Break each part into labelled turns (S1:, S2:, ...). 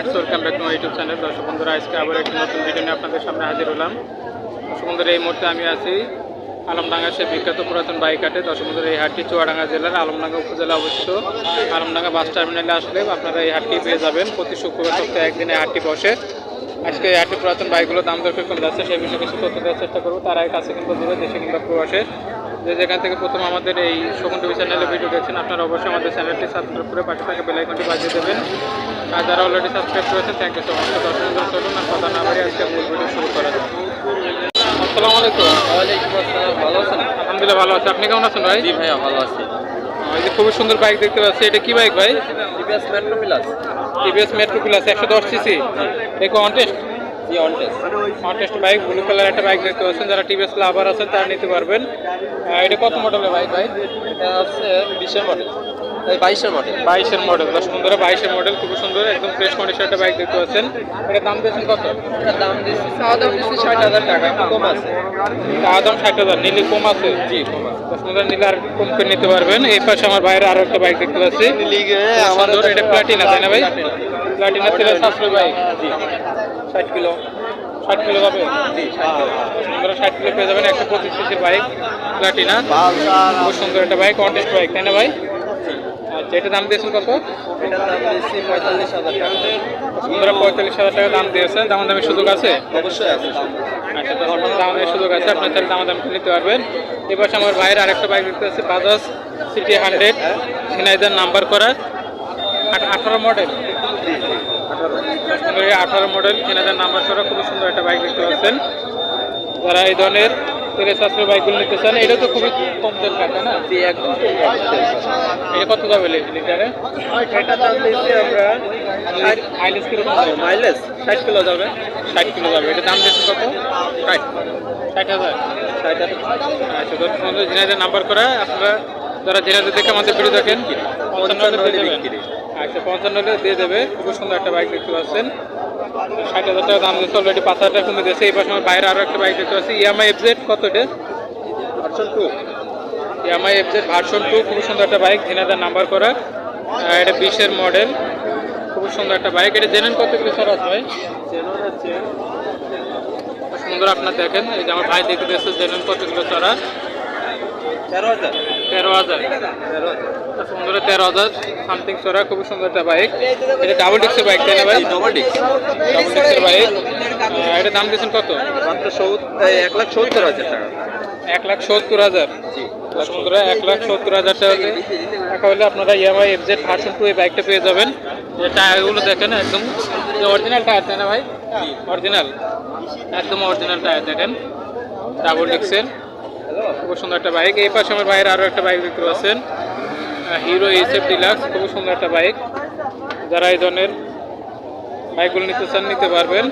S1: Friends welcome back to my YouTube channel দর্শক বন্ধুরা, আজকে আবার একটি নতুন ভিডিও নিয়ে আপনাদের সামনে হাজির হলাম। দর্শক বন্ধুরা, এই মুহূর্তে আমি আছি আলমডাঙ্গা সে বিখ্যাত পুরাতন বাইক হাটে দর্শক বন্ধুরা, এই হাটটি চুয়াডাঙ্গা জেলার আলমডাঙ্গা উপজেলা অবস্থিত। আলমডাঙ্গা বাস টার্মিনালে আসলে আপনারা এই হাটটি পেয়ে যাবেন। প্রতি শুক্রবার সপ্তাহে একদিনে হাটটি বসে। আজকে এই হাটটি পুরাতন বাইকগুলো দাম দর কম যাচ্ছে, সেই বিষয়ে কিছু তথ্য দেওয়ার চেষ্টা করব। তার আগে কাছে কিংবা দূরে, দেশে কিংবা প্রবাসে। যে যেখান থেকে প্রথম আমাদের এই শকুন টিভি চ্যানেলে ভিডিও দেখছেন, আপনারা অবশ্যই আমাদের চ্যানেলটি সাবস্ক্রাইব করে পাশে থাকা বেল আইকনটি বাজিয়ে দেবেন। আর যারা অলরেডি সাবস্ক্রাইব করেছেন থ্যাংক ইউ সো মাচ দর্শক চলুন আর কথা না বাড়িয়ে আজকে মূল ভিডিও শুরু করা যাক। আসসালামু আলাইকুম।
S2: ওয়ালাইকুম আসসালাম। ভালো আছেন?
S1: আলহামদুলিল্লাহ ভালো আছে। আপনি কেমন আছেন ভাই?
S2: জি ভাইয়া ভালো আছি।
S1: এই যে খুবই সুন্দর বাইক দেখতে পাচ্ছি। এটা কি বাইক ভাই?
S2: TVS metro plus.
S1: TVS metro plus একশো দশ সিসি এই কন্টেস্ট
S2: জি অনটেস
S1: কন্টেস্ট বাইক ব্লু কালার একটা বাইক দেখতে পাচ্ছেন। যারা টিভিএস লাভার আছেন তারা নিতে পারবেন। এটা কত মডেলের বাইক ভাই?
S2: এটা হচ্ছে বিশের মডেল বাইশের মডেল
S1: বাইশের মডেল দশ সুন্দর বাইশের মডেল খুব সুন্দর একদম ফ্রেশ কন্ডিশন একটা বাইক দেখতে পাচ্ছেন। এটার দাম দিয়েছেন কত?
S2: দাম দিচ্ছি চাওয়া দাম দিচ্ছি ষাট হাজার টাকা কম আছে।
S1: টাকা দাম ষাট হাজার নিলে কম আছে?
S2: জি কম আছে।
S1: দশ নিলে আর কম করে নিতে পারবেন। এই পাশে আমার বাইরে আরও একটা বাইক দেখতে পাচ্ছি।
S2: লিগে
S1: আমার এটা প্লাটিনা তাই না ভাই? প্লাটিনা তেলের সাশ্রয় বাইক।
S2: জি। ষাট কিলো।
S1: ষাট কিলো যাবে
S2: ষাট কিলো
S1: সুন্দর ষাট কিলো পেয়ে যাবেন একশো পঁচিশ সিসির বাইক প্লাটিনা খুব সুন্দর একটা বাইক কন্টেস্ট বাইক তাই না ভাই? আচ্ছা এটার দাম দিয়েছেন কত?
S2: এটার দাম পঁয়তাল্লিশ হাজার টাকা।
S1: পঁয়তাল্লিশ হাজার টাকা দাম দিয়েছেন। দাম দামের সুযোগ আছে?
S2: অবশ্যই আছে
S1: আচ্ছা দামের সুযোগ আছে। আপনার চাইলে দাম দাম নিতে পারবেন। এবার আমার ভাইয়ের আরেকটা বাইক দেখতে আছে বাজাজ সিটি হান্ড্রেড ঝিনাইদার নাম্বার করা আঠারো মডেল আঠারো মডেল ঝিনাইদার নাম্বার করা খুব সুন্দর একটা বাইক দেখতে পাচ্ছেন। যারা এই ধরনের তেলের সাশ্রয় বাইকগুলো নিতে চান এটা তো খুবই কম তেল কাটে না?
S2: একদম
S1: এটা কত যাবে লিটারে?
S2: এটার দাম দিচ্ছি আমরা
S1: মাইলেজ কীরকম
S2: মাইলেজ ষাট কিলো যাবে।
S1: ষাট কিলো যাবে। এটা দাম দিয়েছে কত?
S2: ষাট।
S1: ষাট হাজার।
S2: ষাট হাজার।
S1: আচ্ছা দশ পনেরো জেনারেল নাম্বার করা আপনারা যারা জেনারেল দেখে আমাদের ভিডিও দেখেন পঞ্চান্ন হলে দিয়ে দেবেন। আচ্ছা পঞ্চান্ন হলে দিয়ে দেবে। খুব সুন্দর একটা বাইক দেখতে পাচ্ছেন। ষাট হাজার টাকা দাম দিচ্ছে অলরেডি পাঁচ হাজার টাকা কমে দিয়েছে। এই পাশে আমার বাইরে আরও একটা বাইক দেখতে পাচ্ছি। ইএমআই এফজেড কত এটা?
S2: Version two
S1: EMI FZ version two খুব সুন্দর একটা বাইক জেনারেল নাম্বার করা। এটা বিশের মডেল খুব সুন্দর একটা বাইক এটা জেনেন কত ছাড় আছে ভাই? সুন্দর আপনার দেখেন। এই যে আমার ভাই দেখতে দিয়েছে জেনেন কত কিলো ছাড়া
S2: তেরো হাজার।
S1: তেরো হাজার।
S2: তেরো হাজার।
S1: সুন্দর তেরো হাজার সামথিং সরা খুবই সুন্দর একটা বাইক। এটা ডাবল ডিস্কের বাইক তাই না ভাই?
S2: ডবল ডিস্ক
S1: ডাবল ডিস্কের বাইক। এটা দাম দিয়েছেন কত?
S2: মাত্র এক লাখ সত্তর হাজার টাকা।
S1: এক লাখ সত্তর হাজার। বন্ধুরা এক লাখ সত্তর হাজার টাকা হলে টাকা হলে আপনারা ইএমআই এফজেড ভার্সন টু এই বাইকটা পেয়ে যাবেন। টায়ারগুলো দেখেন একদম অরিজিনাল টায়ার তাই না ভাই? অরিজিনাল একদম অরিজিনাল টায়ার দেখেন। ডাবল ডিস্কের খুব সুন্দর একটা বাইক। এই পাশে আমার বাইরে আরও একটা বাইক দেখতে পাচ্ছেন। হিরো এইচএফ ডিলাক্স খুব সুন্দর একটা বাইক যারা এই ধরনের বাইকগুলো নিতে চান নিতে পারবেন।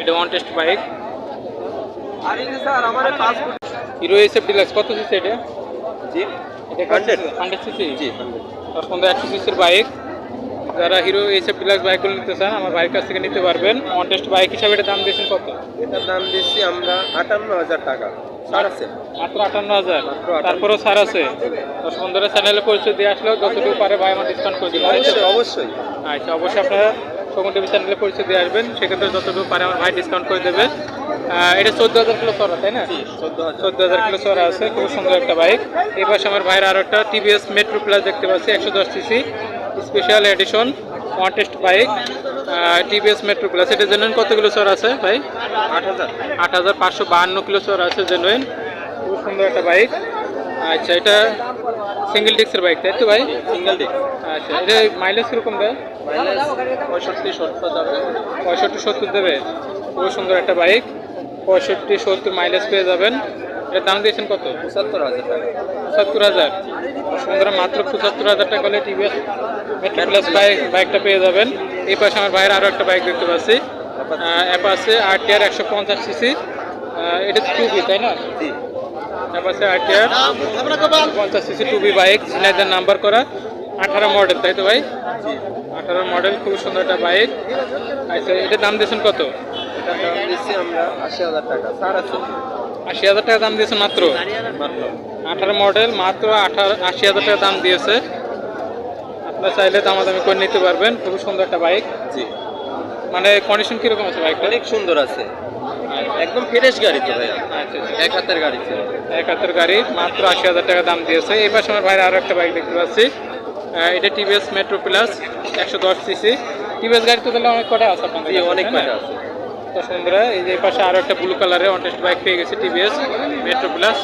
S1: এটা one test bike Hero HF deluxe কত সিসি এটা?
S2: জি।
S1: এটা
S2: হান্ড্রেড
S1: সিসি
S2: জি
S1: পনেরো একশো সিসির বাইক যারা হিরো এইচএফ ডিলাক্স বাইকগুলো নিতে চান আমার বাইকের কাছ থেকে নিতে পারবেন। ওয়ান টেস্ট বাইক হিসাবে এটা দাম দিয়েছেন কত?
S2: এটার দাম দিচ্ছি আমরা আটান্ন হাজার টাকা। ছাড় আছে?
S1: মাত্র আটান্ন হাজার? তারপরেও ছাড় আছে? দশ পনেরো চ্যানেলে পরিচয় দিয়ে আসলেও যতটুকু পারে ভাই আমার ডিসকাউন্ট করে দিবেন।
S2: অবশ্যই।
S1: আচ্ছা অবশ্যই আপনারা টিভি চ্যানেলে পরিচয় দিয়ে আসবেন। সেক্ষেত্রে যতটুকু পারে আমার ভাই ডিসকাউন্ট করে দেবে। এটা চোদ্দ হাজার কিলো চড়া তাই না?
S2: চোদ্দ হাজার।
S1: কিলো চড়া আছে। খুব সুন্দর একটা বাইক পাশে আমার ভাইয়ের আরও একটা টিভিএস মেট্রো প্লাস দেখতে পাচ্ছি একশো দশ CC special edition contest test bike TVS metro plus এটা জেনুইন কত কিলো চড়া আছে ভাই?
S2: আট হাজার।
S1: আট হাজার পাঁচশো বাহান্ন কিলো চড়া আছে জেনুইন খুব সুন্দর একটা বাইক আচ্ছা এটা সিঙ্গেল ডিস্কের বাইক তাই তো ভাই?
S2: সিঙ্গেল ডিস্ক
S1: আচ্ছা এটা মাইলেজ কীরকম দেয়
S2: মাইনাস পঁয়ষট্টি সত্তর যাবে।
S1: পঁয়ষট্টি সত্তর দেবে। খুব সুন্দর একটা বাইক পঁয়ষট্টি সত্তর মাইলেজ পেয়ে যাবেন। এর দাম দিয়েছেন কত?
S2: পঁচাত্তর হাজার। টাকা
S1: পঁচাত্তর হাজার সুন্দর মাত্র পঁচাত্তর হাজার টাকা হলে টিভিএস মেট্রো প্লাস বাইক বাইকটা পেয়ে যাবেন। এই পাশে আমার ভাইয়ের আরও একটা বাইক দেখতে পাচ্ছি। অ্যাপ আছে আর টিআর একশো পঞ্চাশ সিসি এটা টু বি তাই না?
S2: জি।
S1: অ্যাপ আছে আর পঞ্চাশ সিসি টু বি বাইক ঝিনাইদের নাম্বার করা। আঠারো মডেল তাই তো ভাই?
S2: জি।
S1: আঠারো মডেল খুব সুন্দর একটা বাইক আচ্ছা এটার দাম দিয়েছেন কত?
S2: এটার দাম দিচ্ছি আমরা আশি হাজার টাকা। ছাড় আছে
S1: আশি হাজার টাকা দাম দিয়েছে মাত্র? আঠারো মডেল মাত্র আঠারো আশি হাজার টাকা দাম দিয়েছে। আপনারা চাইলে দামাদামি করে নিতে পারবেন। খুবই সুন্দর একটা বাইক
S2: জি।
S1: মানে কন্ডিশন কীরকম আছে বাইকটা
S2: অনেক সুন্দর আছে। একদম ফ্রেশ গাড়ি তো ভাইয়া।
S1: আচ্ছা আচ্ছা।
S2: এক হাতের গাড়ি
S1: এক হাতের গাড়ি মাত্র আশি হাজার টাকা দাম দিয়েছে। এই পাশে আমার ভাইয়ের আরও একটা বাইক দেখতে পাচ্ছি। এটা টিভিএস মেট্রো প্লাস একশো দশ সিসি টিভিএস গাড়ি তো তাহলে অনেক কটা আছে আপনাদের
S2: অনেক? কয়টা আছে।
S1: তো সুন্দরা এই যে পাশে আরও একটা ব্লু কালারের অনটেস্ট বাইক পেয়ে গেছে টিভিএস মেট্রো প্লাস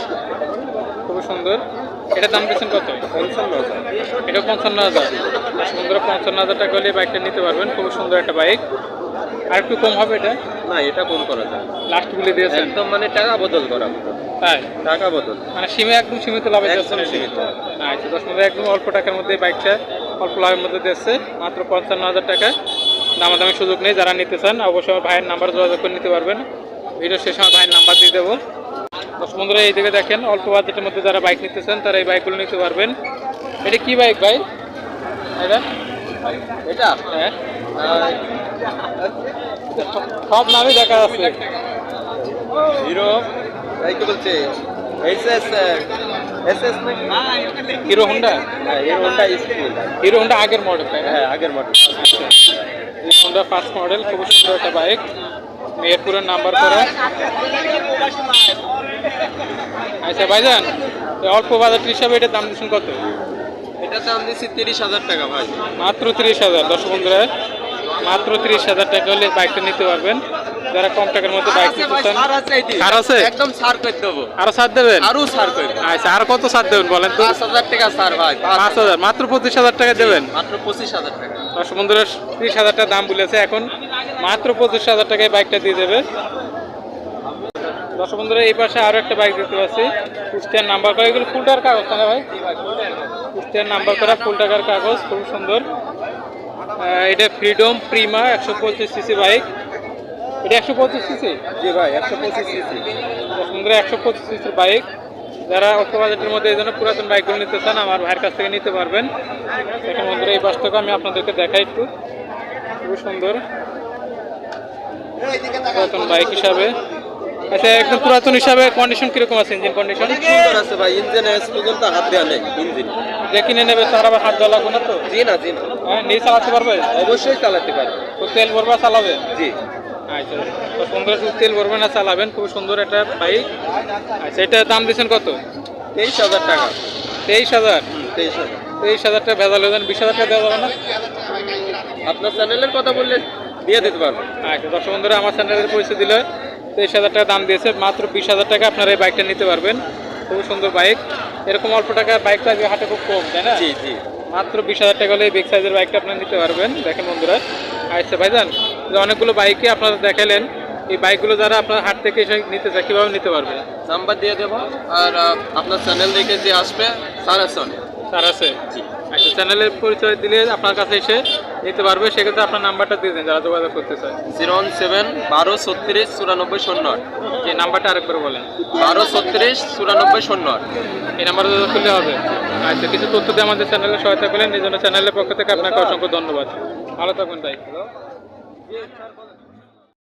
S1: খুবই সুন্দর। এটার দাম দিচ্ছেন কত?
S2: পঞ্চান্ন হাজার।
S1: এটা পঞ্চান্ন হাজার। সুন্দর পঞ্চান্ন হাজার টাকা হলে বাইকটা নিতে পারবেন। খুব সুন্দর একটা বাইক আর একটু কম হবে এটা?
S2: না এটা কম করা যায়।
S1: লাস্ট গুলি দিয়েছেন।
S2: একদম মানে টাকা বদল করা।
S1: তাই?
S2: টাকা বদল।
S1: মানে সীমে একদম সীমিত লাভে
S2: একদম সীমিত।
S1: আচ্ছা দশ মধ্যে একদম অল্প টাকার মধ্যে বাইকটা অল্প লাভের মধ্যে দিচ্ছে মাত্র পঞ্চান্ন হাজার টাকা দামাদামি সুযোগ নেই যারা নিতে চান অবশ্যই আমার ভাইয়ের নাম্বার যোগাযোগ করে নিতে পারবেন। ভিডিও শেষে আমার ভাইয়ের নাম্বার দিয়ে দেবো। দশ বন্ধুরা এই দিকে দেখেন অল্প বাজেটের মধ্যে যারা বাইক নিতে চান তারা এই বাইকগুলো নিতে পারবেন। এটা কি বাইক ভাই? এটা?
S2: এটা?
S1: হ্যাঁ। সব নামই দেখা যাচ্ছে।
S2: হিরো এই কি বলছে?
S1: Hero Honda
S2: Hero Honda
S1: Hero Honda আগের মডেল
S2: হ্যাঁ আগের মডেল
S1: হোন্ডা ফার্স্ট মডেল খুব সুন্দর একটা বাইক মেহেরপুরের নাম্বার করা। আচ্ছা ভাইজান এই অল্প বাজার হিসাবে এটার দাম দিচ্ছেন কত?
S2: এটা দাম দিচ্ছি তিরিশ হাজার টাকা ভাই।
S1: মাত্র তিরিশ হাজার দর্শক বন্ধুরা মাত্র তিরিশ হাজার টাকা হলে বাইকটা নিতে পারবেন। যারা কম টাকার মধ্যে বাইক নিতে চান ছাড় আছে?
S2: একদম ছাড় করে দেবো।
S1: আরও সাত দেবেন?
S2: আরও ছাড় করে
S1: আচ্ছা আর কত সাত দেবেন বলেন তো?
S2: পাঁচ হাজার টাকা ছাড় ভাই
S1: পাঁচ হাজার মাত্র পঁচিশ হাজার টাকা দেবেন।
S2: মাত্র পঁচিশ হাজার টাকা।
S1: দর্শক বন্ধুরা ত্রিশ হাজার টাকা দাম বলেছে। এখন মাত্র পঁচিশ হাজার টাকায় বাইকটা দিয়ে দেবে। দর্শক বন্ধুরা এই পাশে আরও একটা বাইক দেখতে পাচ্ছি। কুষ্টিয়ার নাম্বার করা এগুলো ফুল টাকার কাগজ না ভাই? কুষ্টিয়ার নাম্বার করা ফুল টাকার কাগজ খুব সুন্দর। এটা ফ্রিডম প্রিমা একশো পঁচিশ সিসি বাইক এটা একশো পঁচিশ সিসি
S2: জি ভাই একশো পঁচিশ সিসি
S1: দর্শক বন্ধুরা একশো পঁচিশ সিসির বাইক যারা অল্প বাজেটের মধ্যে এই জন্য পুরাতন বাইকগুলো নিতে চান আমার ভাইয়ের কাছ থেকে নিতে পারবেন। দেখেন বন্ধুরা এই বাসটাকে আমি আপনাদেরকে দেখাই একটু। খুবই সুন্দর। পুরাতন বাইক হিসাবে। আচ্ছা একদম পুরাতন হিসাবে কন্ডিশন কীরকম আছে ইঞ্জিন কন্ডিশন
S2: সুন্দর আছে ভাই ইঞ্জিন এস পর্যন্ত হাত দেওয়া নেই ইঞ্জিন
S1: যে কিনে নেবে তার আবার হাত দেওয়া লাগবে না তো?
S2: জি না জি না।
S1: হ্যাঁ নিয়ে চালাতে পারবে?
S2: অবশ্যই চালাতে পারবে।
S1: তো তেল ভরবা চালাবে?
S2: জি।
S1: আচ্ছা। তো সুন্দর তেল ভরবে না চালাবেন। খুব সুন্দর একটা বাইক। আচ্ছা এটার দাম দিচ্ছেন কত?
S2: তেইশ হাজার টাকা।
S1: তেইশ হাজার?
S2: তেইশ হাজার।
S1: তেইশ হাজার টাকা ভেজাল হয়ে যান বিশ হাজার টাকা দেওয়া যাবে না?
S2: আপনার চ্যানেলের কথা বললে দিয়ে দিতে পারব।
S1: আচ্ছা দর্শক বন্ধুরা আমার চ্যানেলের পরিচয় দিলে তেইশ হাজার টাকা দাম দিয়েছে। মাত্র বিশ হাজার টাকা আপনারা এই বাইকটা নিতে পারবেন। খুব সুন্দর বাইক। এরকম অল্প টাকার বাইক আজকে হাটে খুব কম তাই না?
S2: জি জি।
S1: মাত্র বিশ হাজার টাকা হলে এই বিগ সাইজের বাইকটা আপনারা নিতে পারবেন। দেখেন বন্ধুরা। আচ্ছা ভাইজান যে অনেকগুলো বাইকই আপনারা দেখালেন। এই বাইকগুলো যারা আপনার হাট থেকে এসে নিতে চায় কীভাবে নিতে পারবে?
S2: নাম্বার দিয়ে দেবো। আর আপনার চ্যানেল দেখে যে আসবে সারা সনে
S1: তার আছে? আচ্ছা চ্যানেলের পরিচয় দিলে আপনার কাছে এসে নিতে পারবে সেক্ষেত্রে আপনার নাম্বারটা দিয়ে দেন যারা যোগাযোগ করতে চায়।
S2: জিরো ওয়ান সেভেন বারো ছত্রিশ চুরানব্বই শূন্য আট।
S1: যে নাম্বারটা আরেকবার বলেন।
S2: বারো ছত্রিশ চুরানব্বই শূন্য আট।
S1: এই নাম্বারে যোগাযোগ করলে হবে। আচ্ছা কিছু তথ্য দিয়ে আমাদের চ্যানেলে সহায়তা করলেন এই জন্য চ্যানেলের পক্ষ থেকে আপনাকে অসংখ্য ধন্যবাদ। ভালো থাকবেন ভাই